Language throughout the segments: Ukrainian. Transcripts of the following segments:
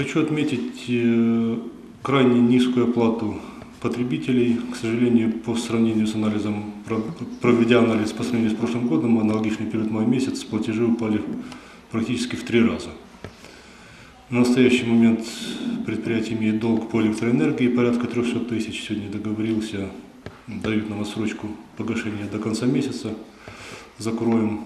Хочу отметить э, крайне низкую оплату потребителей. К сожалению, по сравнению с анализом, про- проведя анализ по сравнению с прошлым годом, аналогичный период май месяц, платежи упали практически в три раза. На настоящий момент предприятие имеет долг по электроэнергии порядка 300 тысяч. Сегодня договорился, дают нам отсрочку погашения до конца месяца. Закроем.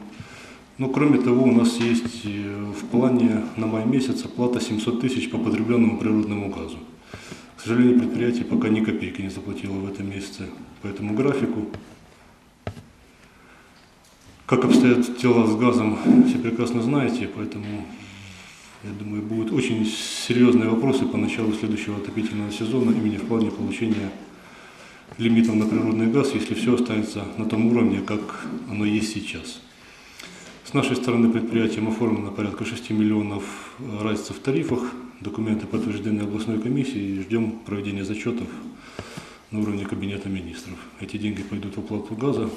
Но кроме того, у нас есть э, в плане на май месяц оплата 700 тысяч по потребленному природному газу. К сожалению, предприятие пока ни копейки не заплатило в этом месяце по этому графику. Как обстоят дела с газом, все прекрасно знаете, поэтому, я думаю, будут очень серьезные вопросы по началу следующего отопительного сезона именно в плане получения лимитов на природный газ, если все останется на том уровне, как оно есть сейчас. С нашей стороны предприятием оформлено порядка 6 миллионов э, разницы в тарифах, документы подтверждены областной комиссией и ждем проведения зачетов на уровне Кабинета министров. Эти деньги пойдут в оплату газа.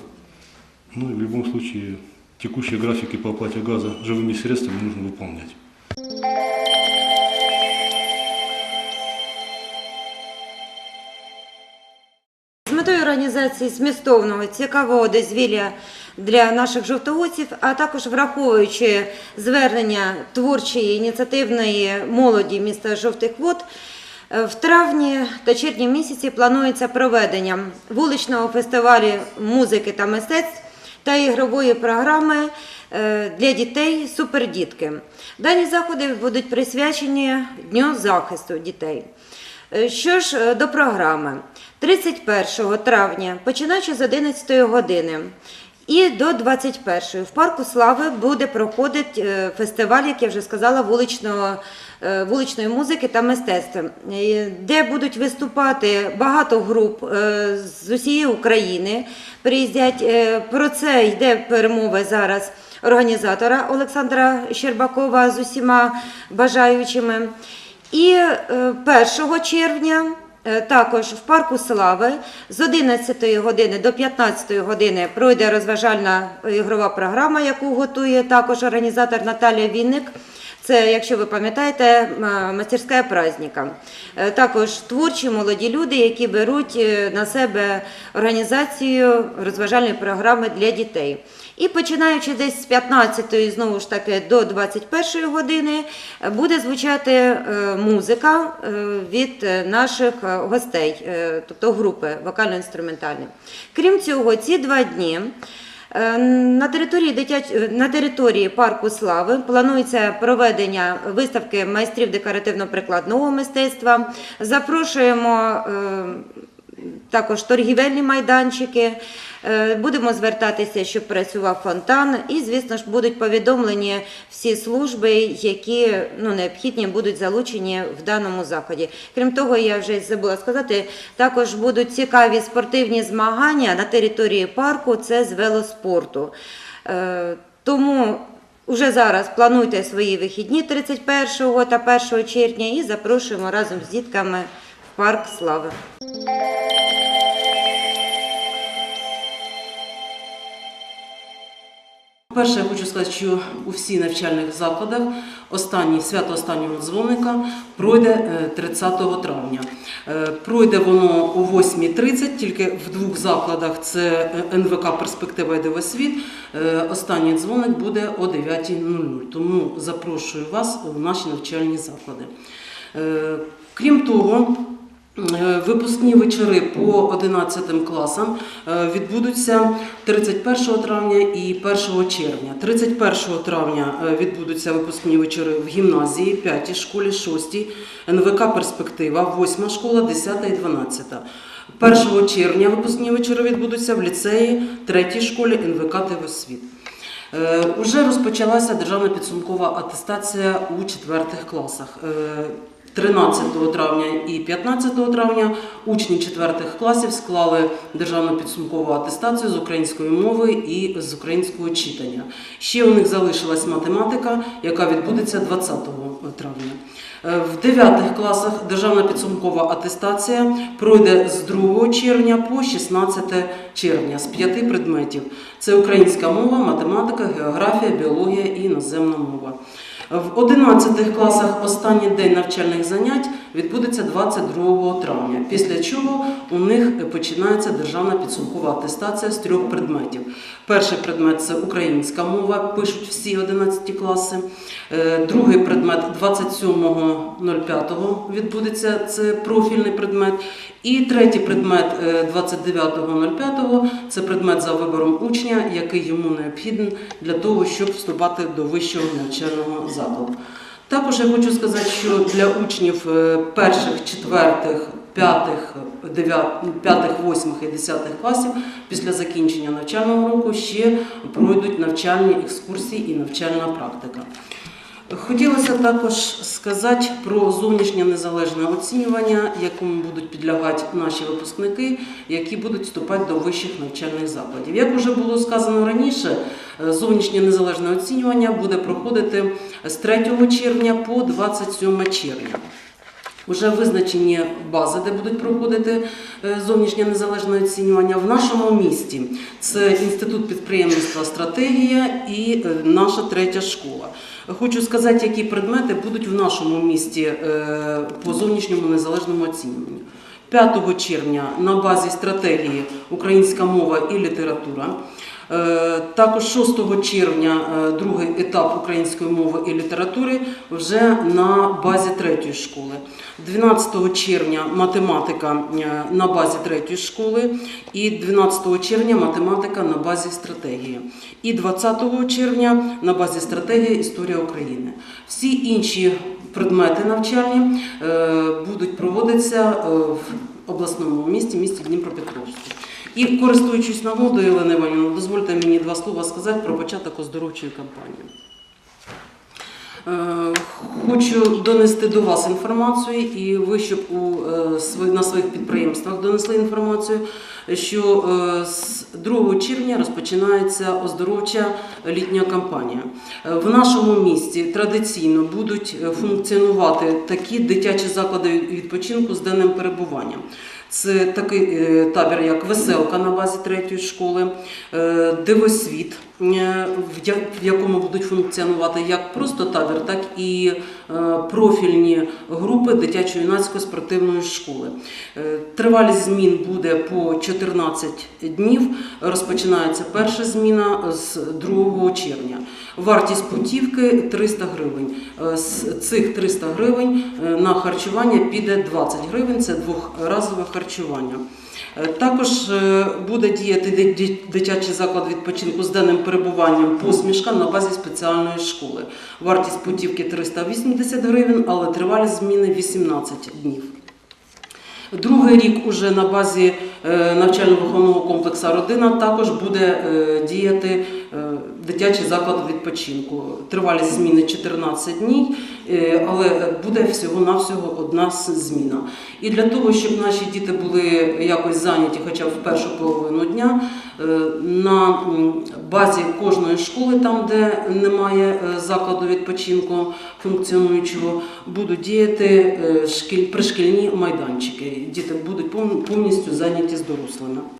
Ну и в любом случае текущие графики по оплате газа живыми средствами нужно выполнять. Метою організації змістовного цікавого дозвілля для наших жовтоводців, а також враховуючи звернення творчої ініціативної молоді міста Жовтих Вод, е, в травні та червні місяці планується проведення вуличного фестивалю музики та мистецтв та ігрової програми е, для дітей Супердітки. Дані заходи будуть присвячені Дню захисту дітей. Е, Що ж е, до програми, 31 травня, починаючи з 11 години і до 21 в парку Слави буде проходити е, фестиваль, як я вже сказала, вуличного, вуличної музики та мистецтва, де будуть виступати багато груп з усієї України. Приїздять про це йде перемови зараз організатора Олександра Щербакова з усіма бажаючими. І е, 1 червня е, також в парку Слави з 11 години до 15 години пройде розважальна ігрова програма, яку готує також організатор Наталія Вінник. Це, якщо ви пам'ятаєте, мастерська праздника. Е, Також творчі молоді люди, які беруть е, на себе організацію розважальної програми для дітей. І починаючи десь з 15-ї, знову ж таки до 21 години е, буде звучати е, музика е, від е, наших е, гостей, е, тобто групи вокально-інструментальні. Крім цього, ці два дні. Е, На території, дитяч... е, на території парку Слави планується проведення виставки майстрів декоративно-прикладного мистецтва. Запрошуємо е, також торгівельні майданчики. Е, Будемо звертатися, щоб працював фонтан, і, звісно ж, будуть повідомлені всі служби, які ну, необхідні будуть залучені в даному заході. Крім того, я вже забула сказати, також будуть цікаві спортивні змагання на території парку. Це з велоспорту. Е, Тому Уже зараз плануйте свої вихідні 31 та 1 червня і запрошуємо разом з дітками в парк Слави. Перше, я хочу сказати, що у всіх навчальних закладах останній свято останнього дзвоника пройде е, 30 травня. Е, Пройде воно о 8.30, тільки в двох закладах це е, НВК Перспектива і Дивосвіт. Е, Останній дзвоник буде о 9.00. Тому запрошую вас у наші навчальні заклади. Е, Крім того, Е, Випускні вечори по 11 класам е, відбудуться 31 травня і 1 червня. 31 травня е, відбудуться випускні вечори в гімназії, 5 школі, 6, НВК Перспектива, 8 школа, 10 і 12. 1 червня випускні вечори відбудуться в ліцеї, 3 школі НВК Тивосвіт. Е, Уже розпочалася державна підсумкова атестація у четвертих класах. Е, 13 травня і 15 травня учні четвертих класів склали державну підсумкову атестацію з української мови і з українського читання. Ще у них залишилась математика, яка відбудеться 20 травня. Е, В 9 класах державна підсумкова атестація пройде з 2 червня по 16 червня з п'яти предметів: це українська мова, математика, географія, біологія і іноземна мова. В 11 класах останній день навчальних занять відбудеться 22 травня, після чого у них починається державна підсумкова атестація з трьох предметів. Перший предмет це українська мова, пишуть всі 11 класи. Е, Другий предмет 27.05 відбудеться, це профільний предмет. І третій предмет е, 29.05 це предмет за вибором учня, який йому необхідний для того, щоб вступати до вищого навчального закладу. Також я хочу сказати, що для учнів е, перших, четвертих, п'ятих, п'ятих, восьмих і десятих класів після закінчення навчального року ще пройдуть навчальні екскурсії і навчальна практика. Хотілося також сказати про зовнішнє незалежне оцінювання, якому будуть підлягати наші випускники, які будуть вступати до вищих навчальних закладів. Як вже було сказано раніше, е, зовнішнє незалежне оцінювання буде проходити з 3 червня по 27 червня. Уже визначені бази, де будуть проходити е, зовнішнє незалежне оцінювання в нашому місті. Це інститут підприємництва стратегія і е, наша третя школа. Хочу сказати, які предмети будуть в нашому місті е, по зовнішньому незалежному оцінюванню. 5 червня на базі стратегії українська мова і література. Е, Також 6 червня е, другий етап української мови і літератури вже на базі третьої школи. 12 червня математика е, на базі третьої школи і 12 червня математика на базі стратегії. І 20 червня на базі стратегії Історія України. Всі інші предмети навчальні будуть проводитися в обласному місті, місті Дніпропетровську. І користуючись нагодою, Олена Іванівна, дозвольте мені два слова сказати про початок оздоровчої кампанії. Е, Хочу донести до вас інформацію, і ви, щоб у, е, на своїх підприємствах донесли інформацію, що е, з 2 червня розпочинається оздоровча літня кампанія. В нашому місті традиційно будуть функціонувати такі дитячі заклади відпочинку з денним перебуванням. Це такий е, табір, як веселка на базі третьої школи, е, дивосвіт, в якому будуть функціонувати як просто табір, так і е, профільні групи дитячо-юнацької спортивної школи. Е, Тривалість змін буде по 14 днів. Розпочинається перша зміна з 2 червня. Вартість путівки 300 гривень. Е, З цих 300 гривень е, на харчування піде 20 гривень. Це двохразове харчування. Е, Також е, буде діяти ди- ди- дитячий заклад відпочинку з денним перебуванням посмішка на базі спеціальної школи. Вартість путівки 380 гривень, але тривалість зміни 18 днів. Другий рік уже на базі е, навчально-виховного комплексу родина також буде е, діяти дитячий заклад відпочинку. Тривалість зміни 14 днів, е, але буде всього-навсього одна зміна. І для того, щоб наші діти були якось зайняті хоча б в першу половину дня, е, на базі кожної школи, там де немає е, закладу відпочинку функціонуючого, будуть діяти е, шкіль- пришкільні майданчики. Діти будуть пов- повністю зайняті з дорослими.